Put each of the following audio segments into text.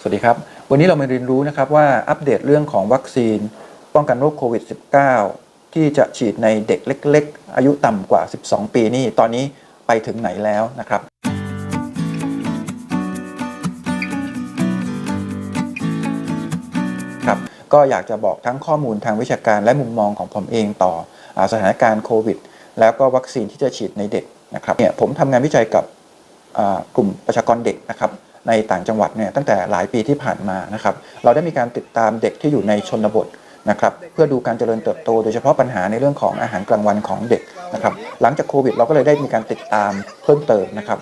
สวัสดีครับ วันนี้เรามาเรียนรู้นะครับว่าอัปเดตเรื่องของวัคซีน ป้องกันโรคโควิด -19 ที่จะฉีดในเด็กเล็ก ๆ อายุต่ำกว่า 12 ปีนี่ตอนนี้ไปถึงไหนแล้วนะครับ ครับ ก็อยากจะบอกทั้งข้อมูลทางวิชาการและมุมมองของผมเองต่ออสถานการณ์โควิด แล้วก็วัคซีนที่จะฉีดในเด็กนะครับเนี่ยผมทำงานวิจัยกับกลุ่มประชากรเด็กนะครับ ในต่างจังหวัดเนี่ยตั้งแต่หลายปีที่ผ่านมานะครับเราได้มีการติดตามเด็กที่อยู่ในชนบทนะครับเพื่อดูการเจริญเติบโต โดยเฉพาะปัญหาในเรื่องของอาหารกลางวันของเด็กนะครับหลังจากโควิด เราก็เลยได้มีการติดตามเพิ่มเติมนะครับ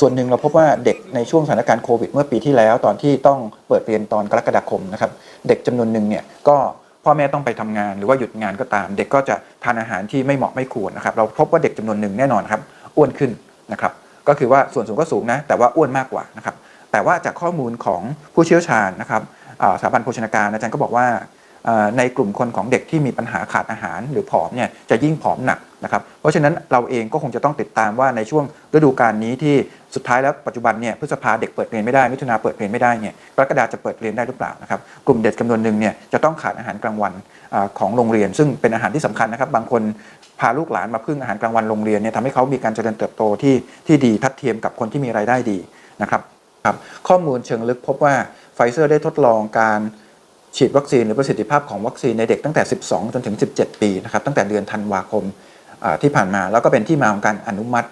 ส่วนหนึ่งเราพบว่าเด็กในช่วงสถานการณ์โควิด เมื่อปีที่แล้วตอนที่ต้องเปิดเรียนตอนกรกฎาคมนะครับเด็กจำนวนหนึ่งเนี่ยก็พ่อแม่ต้องไปทำงานหรือว่าหยุดงานก็ตาม เด็กก็จะทานอาหารที่ไม่เหมาะไม่ควรนะครับเราพบว่าเด็กจำนวนหนึ่งแน่นอนครับอ้วนขึ้นนะครับ ก็คือว่าส่วนสูงก็สูงนะแต่ว่าอ้วนมากกว่านะครับแต่ว่าจากข้อมูลของผู้เชี่ยวชาญนะครับสถาบันโภชนาการอาจารย์ก็บอกว่า ในกลุ่มคนของเด็กที่มีปัญหาขาดอาหารหรือผอมเนี่ยจะยิ่งผอมหนักนะครับเพราะฉะนั้นเราเองก็คงจะต้องติดตามว่าในช่วงฤดูกาลนี้ที่สุดท้ายแล้วปัจจุบันเนี่ยพฤษภาเด็กเปิดเรียนไม่ได้มิถุนาเปิดเรียนไม่ได้เนี่ยกรกฎาจะเปิดเรียนได้หรือเปล่านะครับกลุ่มเด็กจำนวนหนึ่งเนี่ยจะต้องขาดอาหารกลางวันอของโรงเรียน ซึ่งเป็นอาหารที่สำคัญนะครับ บางคนพาลูกหลานมาพึ่งอาหารกลางวันโรงเรียนเนี่ยทำให้เขามีการเจริญเติบโตที่ที่ดีทัดเทียมกับคนที่มีรายได้ดีนะครับครับข้อมูลเชิงลึกพบว่าไฟเซอร์ได้ทดลองการ ฉีดวัคซีนหรือประสิทธิภาพของวัคซีนในเด็กตั้งแต่ 12 จนถึง 17 ปีนะครับตั้งแต่เดือนธันวาคมที่ผ่านมา แล้วก็เป็นที่มาของการอนุมัติ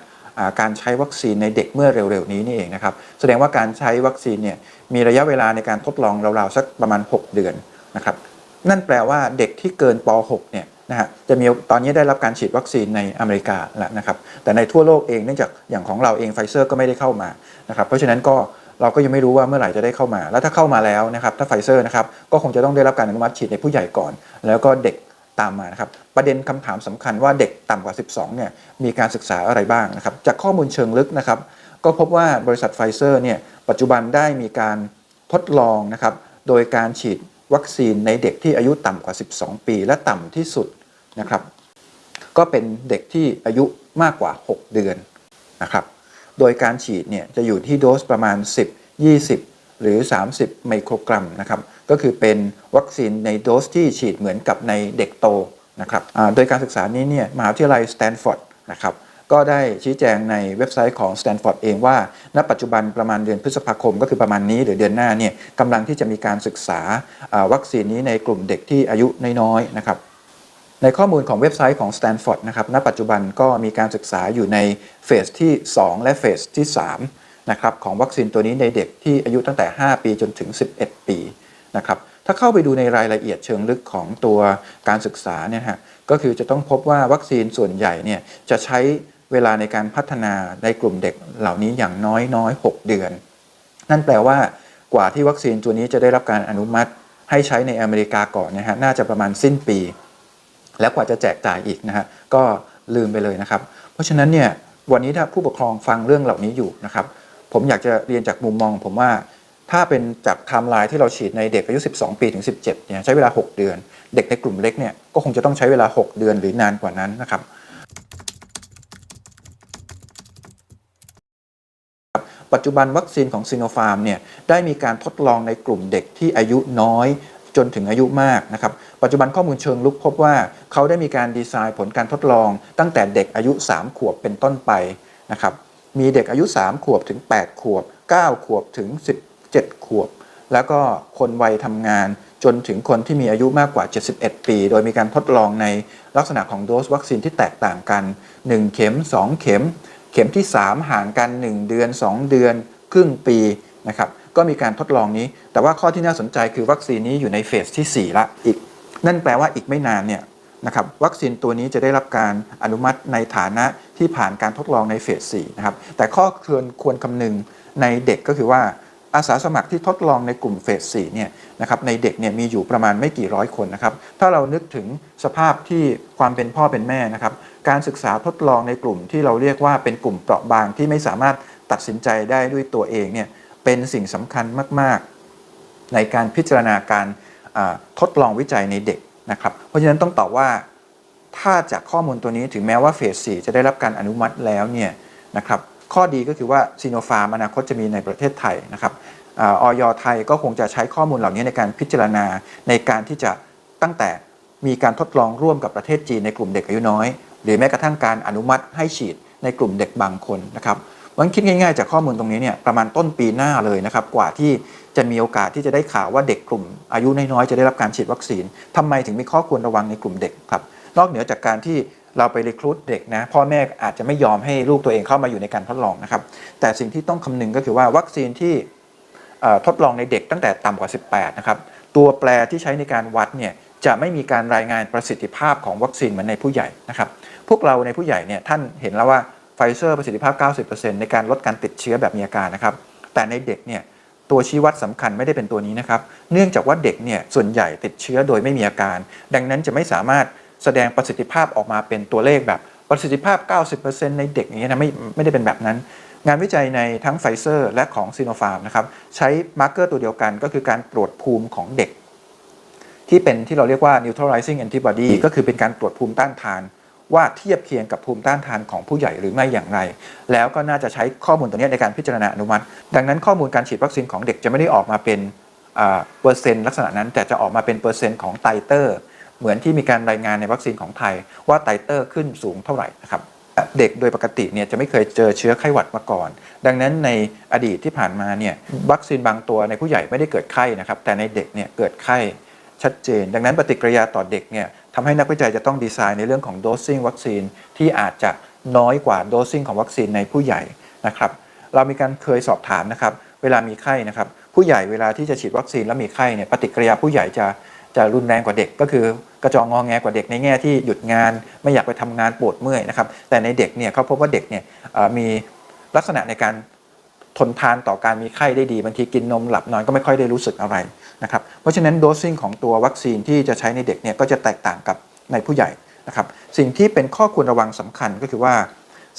การใช้วัคซีนในเด็กเมื่อเร็วๆ นี้นี่เองนะครับแสดงว่าการใช้วัคซีนเนี่ยมีระยะเวลาในการทดลองราวๆสักประมาณ 6 เดือนนะครับนั่นแปลว่าเด็กที่เกินป .6 เนี่ยนะฮะจะมีตอนนี้ได้รับการฉีดวัคซีนในอเมริกาแล้วนะครับแต่ในทั่วโลกเองเนื่องจากอย่างของเราเองไฟเซอร์ก็ไม่ได้เข้ามานะครับเพราะฉะนั้นก็ เราก็ยังไม่รู้ว่าเมื่อไหร่จะได้เข้ามา แล้วถ้าเข้ามาแล้วนะครับถ้าไฟเซอร์นะครับก็คงจะต้องได้รับการอนุมัติฉีดในผู้ใหญ่ก่อน แล้วก็เด็กตามมานะครับประเด็นคำถามสำคัญว่าเด็กต่ำกว่า 12เนี่ยมีการศึกษาอะไรบ้างนะครับจากข้อมูลเชิงลึกนะครับก็พบว่าบริษัทไฟเซอร์เนี่ยปัจจุบันได้มีการทดลองนะครับโดยการฉีดวัคซีนในเด็กที่อายุต่ำกว่า 12 ปี และต่ำที่สุดนะครับก็เป็นเด็กที่อายุมากกว่า 6 เดือนนะครับ โดยการฉีดเนี่ยจะอยู่ที่โดสประมาณ 10 20 หรือ 30 ไมโครกรัมนะครับก็คือเป็นวัคซีนในโดสที่ฉีดเหมือนกับในเด็กโตนะครับโดยการศึกษานี้เนี่ยมหาวิทยาลัยสแตนฟอร์ดนะครับก็ได้ชี้แจงในเว็บไซต์ของ Stanford เองว่า ณ ปัจจุบันประมาณเดือนพฤษภาคม ก็คือประมาณนี้หรือเดือนหน้าเนี่ยกำลังที่จะมีการศึกษาวัคซีนนี้ในกลุ่มเด็กที่อายุน้อยๆนะครับ ในข้อมูลของเว็บไซต์ของ Stanford นะครับ ณ ปัจจุบันก็มีการศึกษาอยู่ในเฟสที่ 2 และเฟสที่3นะครับของวัคซีนตัวนี้ในเด็กที่อายุตั้งแต่ 5 ปีจนถึง 11 ปีนะครับถ้าเข้าไปดูในรายละเอียดเชิงลึกของตัวการศึกษาเนี่ยฮะก็คือจะต้องพบว่าวัคซีนส่วนใหญ่เนี่ยจะใช้เวลาในการพัฒนาในกลุ่มเด็กเหล่านี้อย่างน้อยน้อย 6 เดือน นั่นแปลว่ากว่าที่วัคซีนตัวนี้จะได้รับการอนุมัติ ให้ใช้ในอเมริกาก่อนนะฮะน่าจะประมาณสิ้นปี แล้วกว่าจะแจกจ่ายอีกนะฮะก็ลืมไปเลยนะครับ เพราะฉะนั้นเนี่ยวันนี้ถ้าผู้ปกครองฟังเรื่องเหล่านี้อยู่นะครับ ผมอยากจะเรียนจากมุมมอง ผมว่าถ้าเป็นจากไทม์ไลน์ที่เราฉีดในเด็กอายุ 12 ปีถึง 17เนี่ยใช้เวลา 6 เดือน เด็กในกลุ่มเล็กเนี่ยก็คงจะต้องใช้เวลา 6 เดือนหรือนานกว่านั้นนะครับปัจจุบันวัคซีนของซีโนฟาร์มเนี่ยได้มีการทดลองในกลุ่มเด็กที่อายุน้อย จนถึงอายุมากนะครับ ปัจจุบันข้อมูลเชิงลุกพบว่าเขาได้มีการดีไซน์ผลการทดลอง ตั้งแต่เด็กอายุ 3 ขวบเป็นต้นไปนะครับ มีเด็กอายุ 3 ขวบถึง 8 ขวบ 9 ขวบถึง 17 ขวบ แล้วก็คนวัยทำงานจนถึงคนที่มีอายุมากกว่า 71 ปี โดยมีการทดลองในลักษณะของโดสวัคซีนที่แตกต่างกัน 1 เข็ม 2 เข็ม เข็มที่ 3 ห่างกัน 1 เดือน 2 เดือน ครึ่งปีนะครับ ก็มีการทดลองนี้ แต่ว่าข้อที่น่าสนใจคือวัคซีนนี้อยู่ในเฟสที่ 4 ละอีก นั่นแปลว่าอีกไม่นานเนี่ยนะครับวัคซีนตัวนี้จะได้รับการอนุมัติในฐานะที่ผ่านการทดลองในเฟส 4 นะครับ แต่ข้อควรควรคำนึงในเด็กก็คือว่าอาสาสมัครที่ทดลองในกลุ่มเฟส 4 เนี่ยนะครับในเด็กเนี่ยมีอยู่ประมาณไม่กี่ร้อยคนนะครับ ถ้าเรานึกถึงสภาพที่ความเป็นพ่อเป็นแม่นะครับ การศึกษาทดลองในกลุ่มที่เราเรียกว่าเป็นกลุ่มเปราะบางที่ไม่สามารถตัดสินใจได้ด้วยตัวเองเนี่ย เป็นสิ่งสำคัญมาก ๆ ในการพิจารณาการทดลองวิจัยในเด็กนะครับ เพราะฉะนั้นต้องตอบว่าถ้าจากข้อมูลตัวนี้ถึงแม้ว่าเฟส4จะได้รับการอนุมัติแล้วเนี่ยนะครับข้อดีก็คือว่าซีโนฟาร์มอนาคตจะมีในประเทศไทยนะครับอออยไทยก็คงจะใช้ข้อมูลเหล่านี้ในการพิจารณาในการที่จะตั้งแต่มีการทดลองร่วมกับประเทศจีนในกลุ่มเด็กอายุน้อย หรือแม้กระทั่งการอนุมัติให้ฉีดในกลุ่มเด็กบางคนนะครับ มันคิดง่ายๆจากข้อมูลตรงนี้เนี่ยประมาณต้นปีหน้าเลยนะครับกว่าที่จะมีโอกาสที่จะได้ข่าวว่าเด็กกลุ่ม อายุน้อยๆจะได้รับการฉีดวัคซีนทำไมถึงมีข้อควรระวังในกลุ่มเด็กครับนอกเหนือจากการที่เราไปรีครูดเด็กนะพ่อแม่อาจจะไม่ยอมให้ลูกตัวเองเข้ามาอยู่ในการทดลองนะครับแต่สิ่งที่ต้องคำนึงก็คือว่าวัคซีนที่ทดลองในเด็กตั้งแต่ต่ำกว่า 18 นะครับ ตัวแปรที่ใช้ในการวัดเนี่ยจะไม่มีการรายงานประสิทธิภาพของวัคซีนเหมือนในผู้ใหญ่นะครับ พวกเราในผู้ใหญ่เนี่ยท่านเห็นแล้วว่า ไฟเซอร์ประสิทธิภาพ 90%ในการลดการติดเชื้อแบบมีอาการนะครับ แต่ในเด็กเนี่ยตัวชี้วัดสำคัญไม่ได้เป็นตัวนี้นะครับ เนื่องจากว่าเด็กเนี่ยส่วนใหญ่ติดเชื้อโดยไม่มีอาการ ดังนั้นจะไม่สามารถแสดงประสิทธิภาพออกมาเป็นตัวเลขแบบประสิทธิภาพ 90%ในเด็กอย่างเงี้ยนะไม่ไม่ได้เป็นแบบนั้น งานวิจัยในทั้งไฟเซอร์และของซีโนฟาร์มนะครับใช้มาร์กเกอร์ตัวเดียวกันก็คือการตรวจภูมิของเด็ก ที่เป็นที่เราเรียกว่า neutralizing antibody ก็คือเป็นการตรวจภูมิต้านทาน ว่าเทียบเคียงกับภูมิต้านทานของผู้ใหญ่หรือไม่อย่างไร แล้วก็น่าจะใช้ข้อมูลตัวนี้ในการพิจารณาอนุมัติ ดังนั้นข้อมูลการฉีดวัคซีนของเด็กจะไม่ได้ออกมาเป็นเปอร์เซ็นต์ลักษณะนั้น แต่จะออกมาเป็นเปอร์เซ็นต์ของไตเตอร์ เหมือนที่มีการรายงานในวัคซีนของไทย ว่าไตเตอร์ขึ้นสูงเท่าไหร่นะครับเด็กโดยปกติเนี่ยจะไม่เคยเจอเชื้อไข้หวัดมาก่อน ดังนั้นในอดีตที่ผ่านมาเนี่ยวัคซีนบางตัวในผู้ใหญ่ไม่ได้เกิดไข้นะครับแต่ในเด็กเนี่ยเกิดไข้ชัดเจน ดังนั้นปฏิกิริยาต่อเด็กเนี่ย ทำให้นักวิจัยจะต้องดีไซน์ในเรื่องของโดสซิ่งวัคซีนที่อาจจะน้อยกว่าโดสซิ่งของวัคซีนในผู้ใหญ่นะครับเรามีการเคยสอบถามนะครับเวลามีไข้นะครับผู้ใหญ่เวลาที่จะฉีดวัคซีนแล้วมีไข้เนี่ยปฏิกิริยาผู้ใหญ่จะจะรุนแรงกว่าเด็กก็คือกระจองงอแงกว่าเด็กในแง่ที่หยุดงาน ไม่อยากไปทำงานปวดเมื่อยนะครับแต่ในเด็กเนี่ยเขาพบว่าเด็กเนี่ยมีลักษณะในการ ทนทานต่อการมีไข้ได้ดีบางทีกินนมหลับนอนก็ไม่ค่อยได้รู้สึกอะไรนะครับเพราะฉะนั้นโดสซิ่งของตัววัคซีนที่จะใช้ในเด็กเนี่ยก็จะแตกต่างกับในผู้ใหญ่นะครับสิ่งที่เป็นข้อควรระวังสำคัญก็คือว่า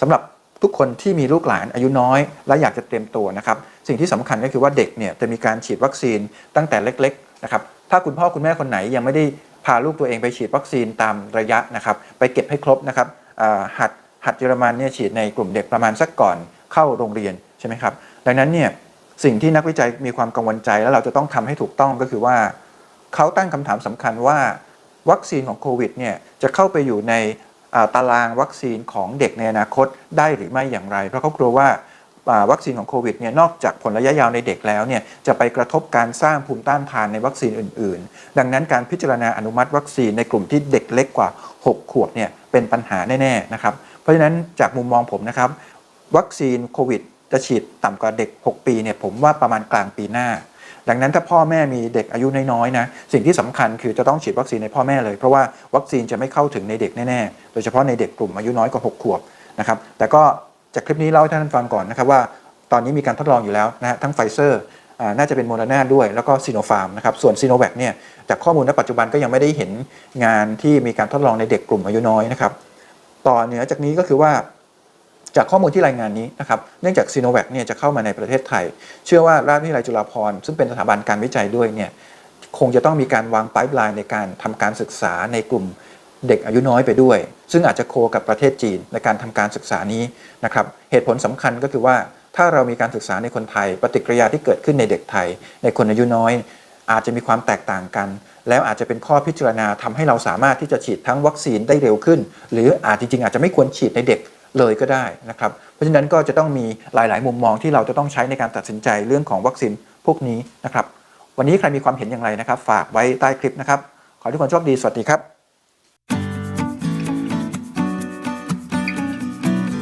สำหรับทุกคนที่มีลูกหลานอายุน้อย และอยากจะเตรียมตัวนะครับสิ่งที่สำคัญก็คือว่าเด็กเนี่ยจะมีการฉีดวัคซีนตั้งแต่เล็กๆนะครับถ้าคุณพ่อคุณแม่คนไหนยังไม่ได้พาลูกตัวเองไปฉีดวัคซีนตามระยะนะครับไปเก็บให้ครบนะครับหัดหัดเยอรมันเนี่ยฉีดในกลุ่มเด็กประมาณสักก่อนเข้าโรงเรียน ใช่ไหมครับ ดังนั้นเนี่ยสิ่งที่นักวิจัยมีความกังวลใจแล้วเราจะต้องทำให้ถูกต้องก็คือว่า เขาตั้งคำถามสำคัญว่า วัคซีนของโควิดเนี่ยจะเข้าไปอยู่ในตารางวัคซีนของเด็กในอนาคตได้หรือไม่อย่างไร เพราะเขากลัวว่าอ่าวัคซีนของโควิดเนี่ยนอกจากผลระยะยาวในเด็กแล้วเนี่ยจะไปกระทบการสร้างภูมิต้านทานในวัคซีนอื่น ๆ ดังนั้นการพิจารณาอนุมัติวัคซีนในกลุ่มที่เด็กเล็กกว่า 6 ขวบเนี่ยเป็นปัญหาแน่ๆนะครับ เพราะฉะนั้นจากมุมมองผมนะครับ วัคซีนโควิด จะฉีดต่ำกว่าเด็ก 6 ปีเนี่ยผมว่าประมาณกลางปีหน้า ดังนั้นถ้าพ่อแม่มีเด็กอายุน้อยๆนะสิ่งที่สำคัญคือจะต้องฉีดวัคซีนในพ่อแม่เลย เพราะว่าวัคซีนจะไม่เข้าถึงในเด็กแน่ๆ โดยเฉพาะในเด็กกลุ่มอายุน้อยกว่า 6 ขวบนะครับแต่ก็จากคลิปนี้เล่าให้ท่านฟังก่อนนะครับว่าตอนนี้มีการทดลองอยู่แล้วนะฮะทั้งไฟเซอร์น่าจะเป็นโมเดอร์นาด้วยแล้วก็ซีโนฟาร์มนะครับส่วนซีโนแวคเนี่ยจากข้อมูลณปัจจุบันก็ยังไม่ได้เห็นงานที่มีการทดลองในเด็กกลุ่มอายุน้อยนะครับต่อเหนือจากนี้ก็คือว่า จากข้อมูลที่รายงานนี้นะครับเนื่องจากซีโนแวคเนี่ยจะเข้ามาในประเทศไทย เชื่อว่าราชวิทยาลัยจุฬาภรณ์ซึ่งเป็นสถาบันการวิจัยด้วยเนี่ยคงจะต้องมีการวางไ i ป์ไลน์ในการทำการศึกษาในกลุ่มเด็กอายุน้อยไปด้วย ซึ่งอาจจะโคกับประเทศจีนในการทำการศึกษานี้นะครับเหตุผลสำคัญก็คือว่าถ้าเรามีการศึกษาในคนไทย ปฏิกิริยาที่เกิดขึ้นในเด็กไทย ในคนอายุน้อย อาจจะมีความแตกต่างกัน แล้วอาจจะเป็นข้อพิจารณาทำให้เราสามารถที่จะฉีดทั้งวัคซีนได้เร็วขึ้น หรืออาจจริงๆอาจจะไม่ควรฉีดในเด็ก เลยก็ได้นะครับ เพราะฉะนั้นก็จะต้องมีหลาย ๆ มุมมองที่เราจะต้องใช้ในการตัดสินใจเรื่องของวัคซีนพวกนี้นะครับ วันนี้ใครมีความเห็นอย่างไรนะครับ ฝากไว้ใต้คลิปนะครับ ขอทุกคนโชคดี สวัสดีครับ